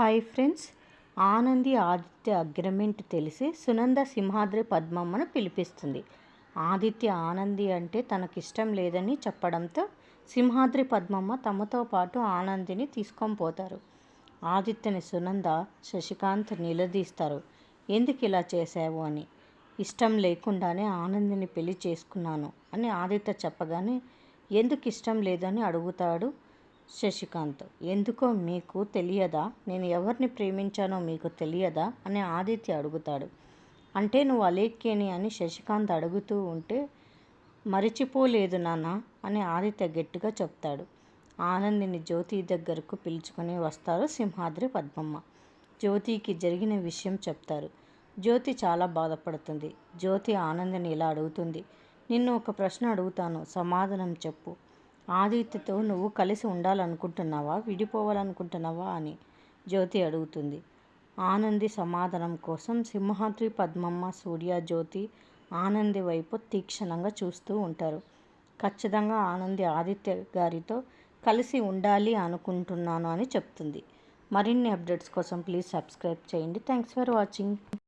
Hi friends. Anandi Aditya agreement తెలిసి సునంద సింహాద్రి పద్మమ్మను పిలిపిస్తుంది. ఆదిత్య ఆనంది అంటే తనకిష్టం లేదని చెప్పడంతో సింహాద్రి పద్మమ్మ తమతో పాటు ఆనందిని తీసుకొని పోతారు. ఆదిత్యని సునంద శశికాంత్ నిలదీస్తారు. ఎందుకు ఇలా చేశావు అని? ఇష్టం లేకుండానే ఆనందిని పెళ్ళి చేసుకున్నాను అని ఆదిత్య చెప్పగానే ఎందుకు ఇష్టం లేదని అడుగుతాడు? శశికాంత్ ఎందుకో మీకు తెలియదా? నేను ఎవరిని ప్రేమించానో మీకు తెలియదా? అని ఆదిత్య అడుగుతాడు. అంటే నువ్వు అలేఖ్యని అని శశికాంత్ అడుగుతూ ఉంటే మరిచిపోలేదు నాన్న అని ఆదిత్య గట్టిగా చెప్తాడు. ఆనందిని జ్యోతి దగ్గరకు పిలుచుకొని వస్తారు సింహాద్రి పద్మమ్మ. జ్యోతికి జరిగిన విషయం చెప్తారు. జ్యోతి చాలా బాధపడుతుంది. జ్యోతి ఆనందిని ఇలా అడుగుతుంది. నిన్ను ఒక ప్రశ్న అడుగుతాను. సమాధానం చెప్పు. ఆదిత్యతో నువ్వు కలిసి ఉండాలనుకుంటున్నావా? విడిపోవాలనుకుంటున్నావా? అని జ్యోతి అడుగుతుంది. ఆనంది సమాధానం కోసం సింహాద్రి పద్మమ్మ సూర్య జ్యోతి ఆనంది వైపు తీక్షణంగా చూస్తూ ఉంటారు. ఖచ్చితంగా ఆనంది ఆదిత్య గారితో కలిసి ఉండాలి అనుకుంటున్నాను అని చెప్తుంది. మరిన్ని అప్డేట్స్ కోసం ప్లీజ్ సబ్స్క్రైబ్ చేయండి. Thanks for watching.